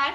ister.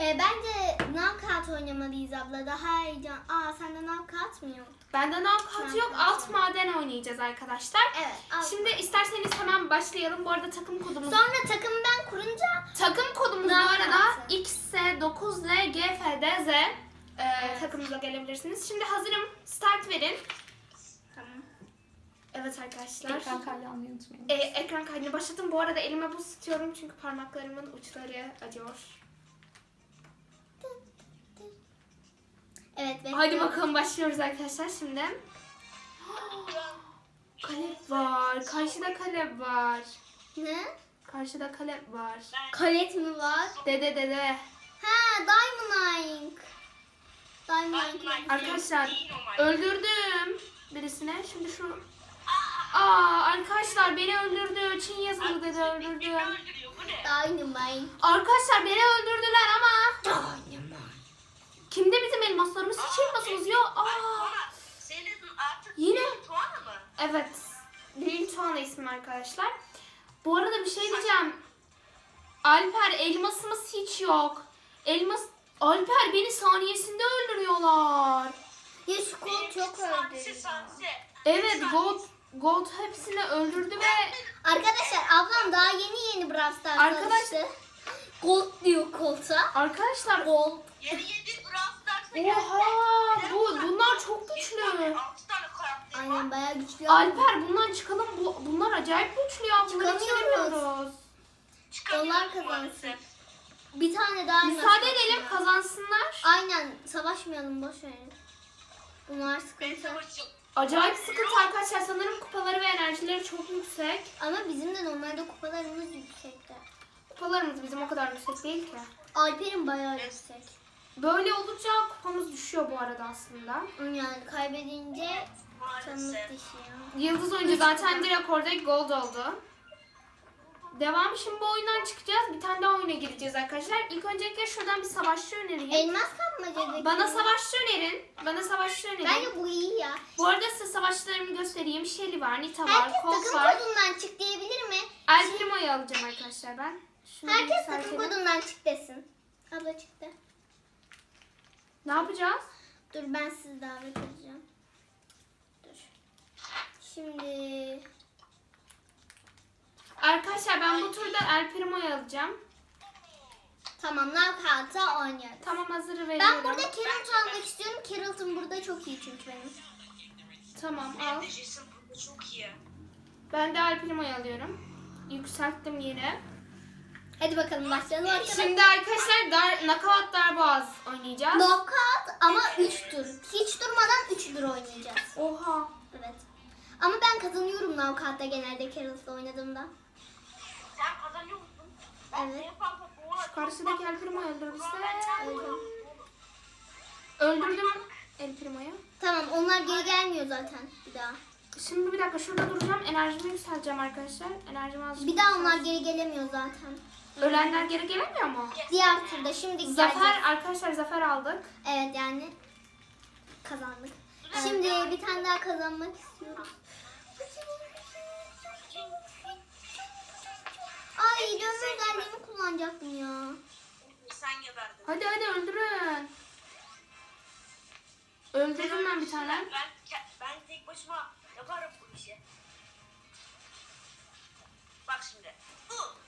E, bence knockout oynamalıyız abla. Daha heyecan. Aa sende knockout mı yok? Bende knockout yok. Alt maden oynayacağız arkadaşlar. Evet. al. Şimdi isterseniz hemen başlayalım. Bu arada takım kodumuz Sonra takımı ben kurunca Takım kodumuz bu Knockout. arada XS9L GFDZ ee, takımımıza gelebilirsiniz. Şimdi hazırım. Start verin. Tamam. Evet arkadaşlar. Ekran kaydı almayı unutmayın. Ee, ekran kaydını başladım. Bu arada elime buz tutuyorum çünkü parmaklarımın uçları acıyor. Evet bekliyorum. Hadi bakalım başlıyoruz arkadaşlar şimdi. Kalep var. Karşıda kalep var. Ne? Karşıda kalep var. Kalet mi var? Dede dede. Ha Diamond Ink. Diamond Ink. Arkadaşlar öldürdüm birisine. Şimdi şu Aa arkadaşlar beni öldürdü. Çin yazılı dedi öldürdüm. Dynamite. Arkadaşlar beni öldürdüler ama kimde bizim elmaslarımız? Hiç elmasımız yok. Aa. Senin artık Yine. Tuana mı? Evet. Lil Tuana ismi arkadaşlar. Bu arada bir şey diyeceğim. Alper elmasımız hiç yok. Elmas Alper beni saniyesinde öldürüyorlar. Ya şu kol çok öldü. Evet Gold Gold hepsini öldürdü ve Arkadaşlar ablam daha yeni yeni Brawl Stars Arkadaş- alıştı. Gold diyor koltuğa. arkadaşlar Gold. Yeni yedi Brawl Stars'a geldi. Oha bu bunlar çok güçlü. Aynen bayağı güçlü. Alper bundan çıkalım. Bu, bunlar acayip güçlü ya. Bunları Çıkamıyoruz. Onlar kazansın. Bir tane daha Müsaade edelim kazansınlar. Aynen savaşmayalım boş verin. Bunlar sıkıntı. Acayip sıkıntı arkadaşlar. Sanırım kupaları ve enerjileri çok yüksek. Ama bizim de normalde kupalarımız yüksekte. Kupalarımız bizim o kadar yüksek değil ki. Alper'in bayağı yüksek. Böyle olunca kupamız düşüyor bu arada aslında. Yani kaybedince canımız düşüyor. Yıldız oyuncu zaten direkt orada gold oldu. Devam şimdi bu oyundan çıkacağız. Bir tane daha oyuna gireceğiz arkadaşlar. İlk öncelikle şuradan bir savaşçı önereyim. Elmas kapmacadaki. Bana savaşçı önerin. Bana savaşçı önerin. Bence bu iyi ya. Bu arada size savaşçılarımı göstereyim. Shelly var, Nita var, Herkes Colt takım var. kodundan çık diyebilir mi? El Primo'yu alacağım arkadaşlar ben. Şunu bir Herkes takım yükseltelim. kodundan çık desin. Abla çıktı. Ne yapacağız? Dur ben sizi davet edeceğim. Dur. Şimdi Arkadaşlar ben bu turda El Primo'yu alacağım. tamam knockout'a oynayalım. Tamam hazır veriyorum. Ben burada Carrot almak istiyorum. Carrot'ım burada çok iyi çünkü benim. Tamam al. burada çok iyi. Ben de El Primo'yu alıyorum. Yükselttim yine. Hadi bakalım başlayalım arkadaşlar. Şimdi arkadaşlar dar, Knockout Darboğaz oynayacağız. Knockout ama 3 tur. Hiç durmadan 3 tur oynayacağız. Oha. Evet. Ama ben kazanıyorum knockout'ta genelde Carrot'la oynadığımda. Sen kazanıyor musun? Ben Evet. Şu karşıdaki El Primo'yu öldürürse Öldüm. öldürdüm El Primo'yu. Tamam onlar geri gelmiyor zaten bir daha. Şimdi bir dakika şurada duracağım. Enerjimi yükselteceğim arkadaşlar. Enerjimi azıcık Bir daha onlar geri gelemiyor zaten. Ölenler geri gelemiyor mu? Diğer turda şimdi Zafer arkadaşlar zafer aldık. Evet yani kazandık. Şimdi bir tane daha kazanmak istiyoruz. Ay dönme özelliğimi kullanacaktım ya. Sen geberdin. Hadi hadi öldürün. Öldürdüm ben bir tane. Ben, ben tek başıma yaparım bu işi. Bak şimdi. Uh!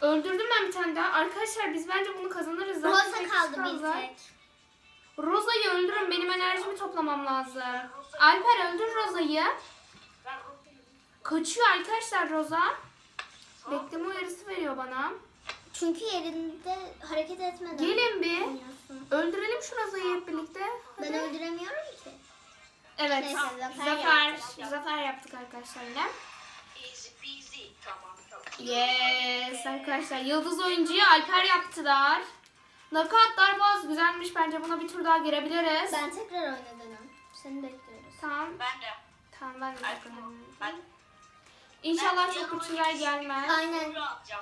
Öldürdüm ben bir tane daha. Arkadaşlar biz bence bunu kazanırız. Rosa kaldı bir tek. Roza'yı öldürün. Benim enerjimi toplamam lazım. Alper öldür Rosa'yı Kaçıyor arkadaşlar Roza. Bekleme uyarısı veriyor bana. Çünkü yerinde hareket etmeden Gelin bir. oynuyorsun. Öldürelim şu Roza'yı hep birlikte. Ben öldüremiyorum ki. Evet. Neyse, zafer zafer, yaptık. zafer yaptık arkadaşlar yine. Yes arkadaşlar. Yıldız oyuncuyu Alper yaptılar. Knockout Darboğaz güzelmiş. Bence buna bir tur daha girebiliriz. Ben tekrar oynadım. Seni bekliyoruz. Tamam. Ben de. Tamam ben de Ben, bakalım. ben İnşallah çok güçlüler gelmez. Aynen.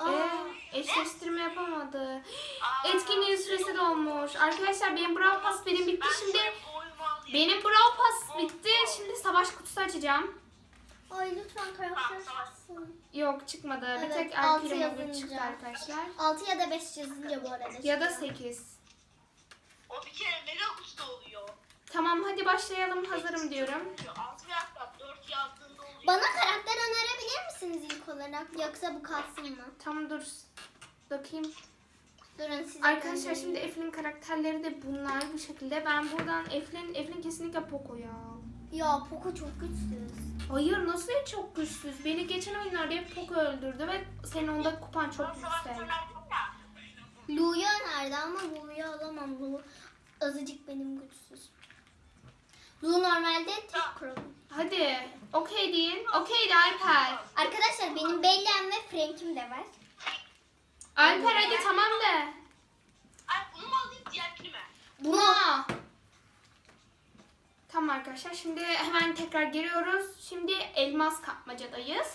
Ee, eşleştirme yapamadı. Aa, Etkinliğin süresi dolmuş. Arkadaşlar benim Brawl Pass benim bitti şimdi. Benim Brawl kupas bitti. Şimdi savaş kutusu açacağım. Ay lütfen karakter çıksın. Yok çıkmadı. bir Evet, tek altı yazınca. çıktı arkadaşlar. 6 ya da 5 yazınca bu arada. Ya da çıkıyor. 8. O bir kere mega kutuda oluyor. Tamam hadi başlayalım. Hazırım diyorum. 6 ve hatta 4 yazdığında oluyor. Bana karakter önerebilir misiniz ilk olarak? Yoksa bu kalsın mı? Tamam dur. Bakayım. Durun siz. Arkadaşlar şimdi Eflin karakterleri de bunlar bu şekilde. Ben buradan Eflin, Eflin kesinlikle Poco ya. Ya Poco çok güçsüz. Hayır nasıl ya çok güçsüz. Beni geçen oyunlarda hep Poco öldürdü ve senin onda kupan çok yüksek. önerdim ya. Lu'yu önerdi ama Lu'yu alamam. Lu azıcık benim güçsüz. Lu normalde tek kuralım. Hadi okey deyin. Okey de Alper. Arkadaşlar benim Bella'm ve Frank'im de var. Alper hadi tamam de. Ay bunu mu alayım diğerkini mi? Buna. Tamam arkadaşlar şimdi hemen tekrar giriyoruz. Şimdi elmas kapmacadayız.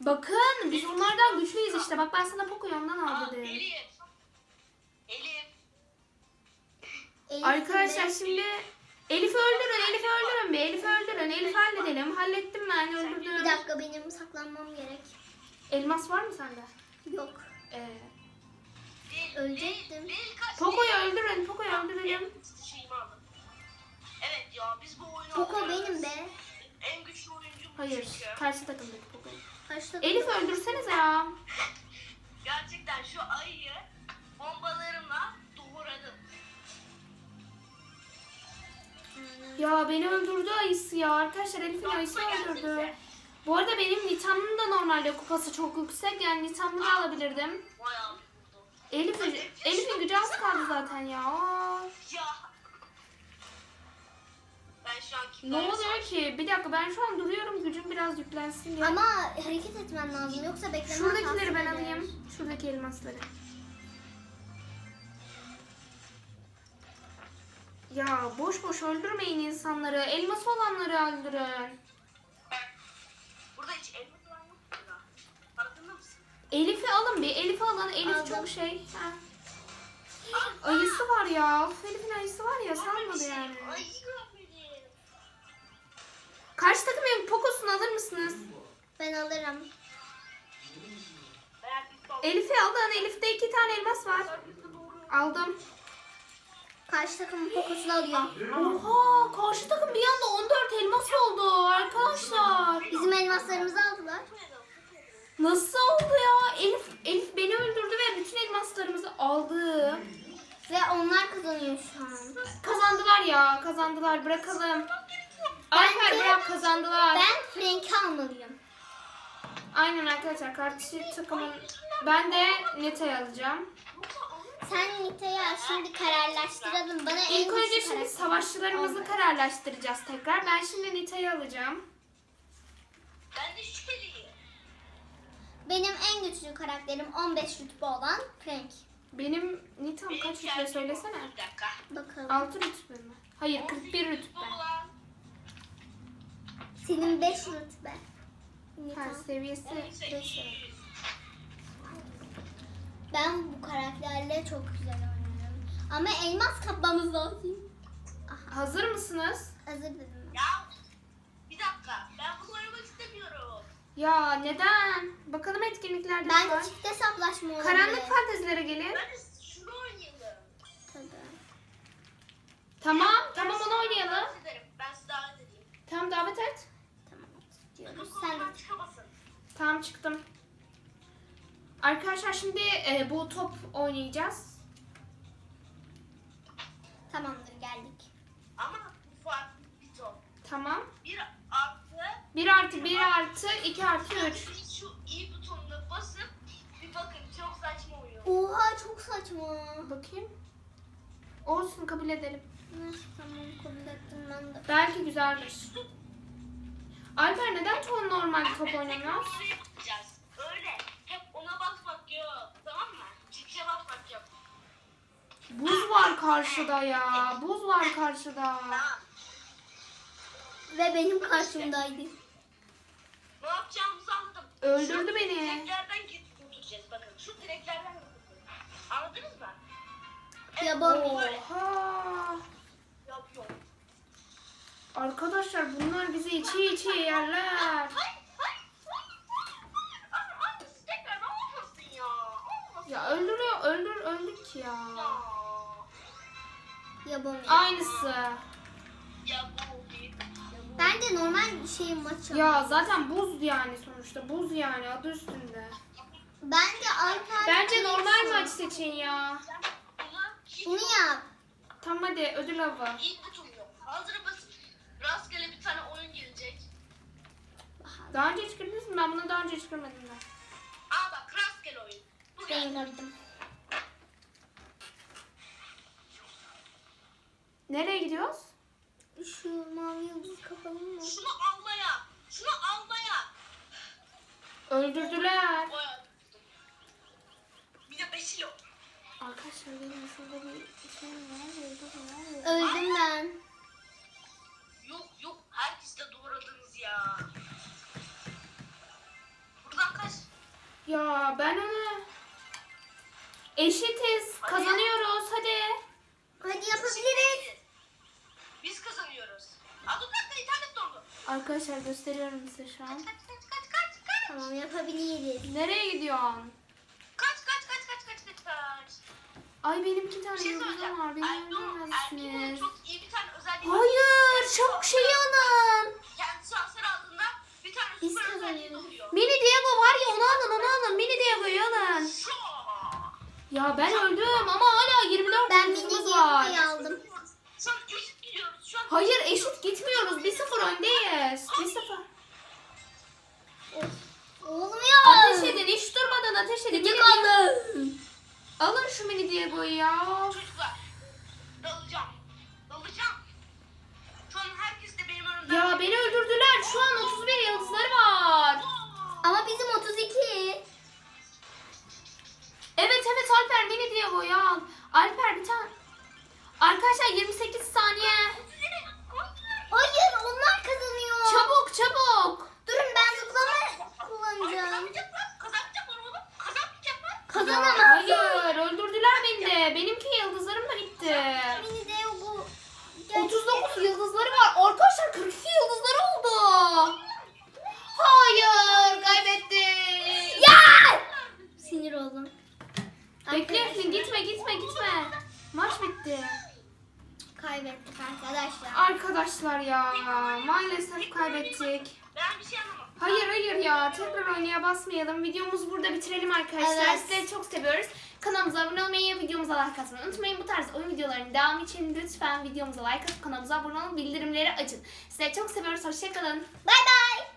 Bakın biz onlardan güçlüyüz işte. Bak ben sana Poco'yu ondan al dedim. Elif. Elif. Elif Arkadaşlar şimdi Elif'i öldürün, Elif'i öldürün bir. Elif'i öldürün, Elif'i halledelim. Hallettim ben, Bir öldürdüm. dakika benim saklanmam gerek. Elmas var mı sende? Yok. Ee, Ölecektim. Poco'yu öldürün, Poco'yu öldürelim. Ya biz bu oyunu Poco oynuyoruz. benim be. En güçlü oyuncu bu Hayır, çünkü. karşı takımdaki Poco'yu. Kaçta Elif'i öldürsenize ya. Gerçekten şu ayıyı bombalarımla doğradım. Ya beni öldürdü ayısı ya. Arkadaşlar Elif'in ayısı öldürdü. Bu arada benim Nitam'ın da normalde kupası çok yüksek. Yani Nitam'ı da alabilirdim. Bayağı bir vurdu. Elif, Elif'in gücü az kaldı zaten ya. Aa, Ya. Ben şu an Ne oluyor ki? Bir dakika ben şu an duruyorum. Gücüm biraz yüklensin diye. Ama hareket etmen lazım yoksa beklemen Şuradakileri ben alayım. Şuradaki elmasları. Ya boş boş öldürmeyin insanları. Elması olanları öldürün. Burada hiç elma falan yok burada. Farkında mısın? Elif'i alın bir. Elif'i alın. Elif Aldım. çok şey. Ha. Ayısı var ya. Of, Elif'in ayısı var ya. Salmadı şey. yani. Ay. Karşı takımın pokosunu alır mısınız? Ben alırım. Elif'i alın. Elif'te iki tane elmas var. Aldım. Karşı takımın Poco'sunu alıyorum. Oha karşı takım bir anda 14 elmas oldu arkadaşlar. Bizim elmaslarımızı aldılar. Nasıl oldu ya? Elif Elif beni öldürdü ve bütün elmaslarımızı aldı. Ve onlar kazanıyor şu an. Kazandılar ya, kazandılar. Bırakalım. Alper bırak kazandılar. Ben Frank'i almalıyım. Aynen arkadaşlar karşı takımın ben de Neta'yı alacağım. Sen Nita'yı al şimdi kararlaştıralım. Bana en İlk önce güçlü şimdi karakter. savaşçılarımızı kararlaştıracağız tekrar. Ben şimdi Nita'yı alacağım. Ben de şüpheliyim. Benim en güçlü karakterim 15 rütbe olan Frank. Benim Nita'm kaç rütbe söylesene. Bir dakika. Bakalım. 6 rütbe mi? Hayır 41 rütbe. Ulan. Senin 5 rütbe. Ha, seviyesi En 5 sekiz. Ben bu karakterle çok güzel oynuyorum. Ama elmas kapmamız lazım. Hazır mısınız? Hazır dedim. Ya bir dakika. Ben bunu oynamak istemiyorum. Ya neden? Bakalım etkinliklerde Ben var. de çift hesaplaşma olabilir. Karanlık fantezilere gelin. Ben şunu oynayalım. Tabii. Tamam, Ben tamam sizi onu oynayalım. davet ederim. Ben sizi davet edeyim. Tamam davet et. Tamam. Diyoruz. Bu Sen de konudan çıkamasın. Tamam çıktım. Arkadaşlar şimdi e, bu top oynayacağız. tamamdır geldik. Ama bu farklı bir top. Tamam. Bir artı 1 artı 1 artı 2 artı 3. Sadece şu i butonuna basıp bir bakın çok saçma oyun. Oha çok saçma. Bakayım. Olsun kabul edelim. Neyse, Tamam kabul ettim ben de. Belki güzeldir. Alper neden ton normal top oynamıyoruz? oraya bakacağız. Öyle. Hep ona basmak yok. Tamam mı? Çiftçe basmak yok. Buz var karşıda ya. Buz var karşıda. Tamam. Ve benim karşımdaydı. Ne yapacağımızı anladım. Öldürdü Şu beni. Direklerden git götüreceğiz. Bakın şu direklerden götüreceğiz. Anladınız mı? Yapamayacağım. Oha. Arkadaşlar bunlar bizi içi içi yerler. Ya? Öldürüyor, öldür, öldük ya. ya. Bu Aynısı. Ya bu. Bence normal şey maç Ya zaten buz yani sonuçta. Buz yani adı üstünde. Bence Alper Bence normal maç seçin ya. Bunu yap. Tamam hadi ödül avı. iyi tutmuyor. Hazır basit. Rastgele bir tane oyun gelecek. Daha önce hiç girdiniz mi? Ben bunu daha önce hiç girmedim ben. Aa bak rastgele oyun. Bu Ben geldi. gördüm. Nereye gidiyoruz? Şu mavi yıldız kapalı mı? Şunu almaya. Şunu almaya. Öldürdüler. Bir de Besilo. Arkadaşlar benim şurada bir şey var. Öldüm ben. Ya ben onu... Eşitiz. Kazanıyoruz. Hadi. Hadi yapabiliriz. Biz kazanıyoruz. Aa dur dakika internet dondu. Arkadaşlar gösteriyorum size şu an. Kaç kaç kaç kaç kaç. Tamam yapabiliriz. Nereye gidiyorsun? Kaç kaç kaç kaç kaç kaç kaç. Ay benim iki tane şey yıldızım söyleyeceğim. var. Beni Erdoğan, Erdoğan'ın öldüremezsiniz. çok iyi bir tane özelliği var. Hayır. Çabuk şey alın. Kendisi hasar aldığında bir tane Biz süper özelliği kazanıyoruz. oluyor. Mini Diego var ya onu alın onu alın. Mini Diego'yu alın. Şoo! Ya ben öldüm ama hala 24 Ben mini yıldızımız var. Geo'yu aldım. Hayır eşit gitmiyoruz. 1-0 öndeyiz. 1-0. Olmuyor. Ateş edin. Hiç durmadan ateş edin. Mini kaldı. Alın şu Mini Diego'yu ya. Çocuklar dalacağım. Dalacağım. Şu an herkes de benim önümden. Ya beni öldürdüler. Şu an 31 yıldızları var. Ama bizim 32. Evet evet Alper Mini Diego'yu al. Alper bir tane. Arkadaşlar 28 saniye. Hayır onlar kazanıyor. Çabuk çabuk. Durun ben zıplama kullanacağım. Kazanmayacaklar. Kazanmayacaklar oğlum. Kazanmayacaklar. Ya, Kazanamam. hayır öldürdüler beni de. Benimki yıldızlarım da gitti. Mini de bu. 39 yıldızları var. Arkadaşlar 42 yıldızları oldu. Hayır kaybettik. Ya! Sinir oldum. Bekliyorsun gitme gitme gitme. Maç bitti. Kaybettik arkadaşlar. Arkadaşlar ya maalesef kaybettik. Ben bir şey anlamadım. Hayır hayır ya tekrar oynaya basmayalım. Videomuzu burada bitirelim arkadaşlar. Evet. Sizleri çok seviyoruz. Kanalımıza abone olmayı, videomuza like atmayı unutmayın. Bu tarz oyun videolarının devamı için lütfen videomuza like atıp kanalımıza abone olun. Bildirimleri açın. Sizleri çok seviyoruz. Hoşçakalın. Bay bay.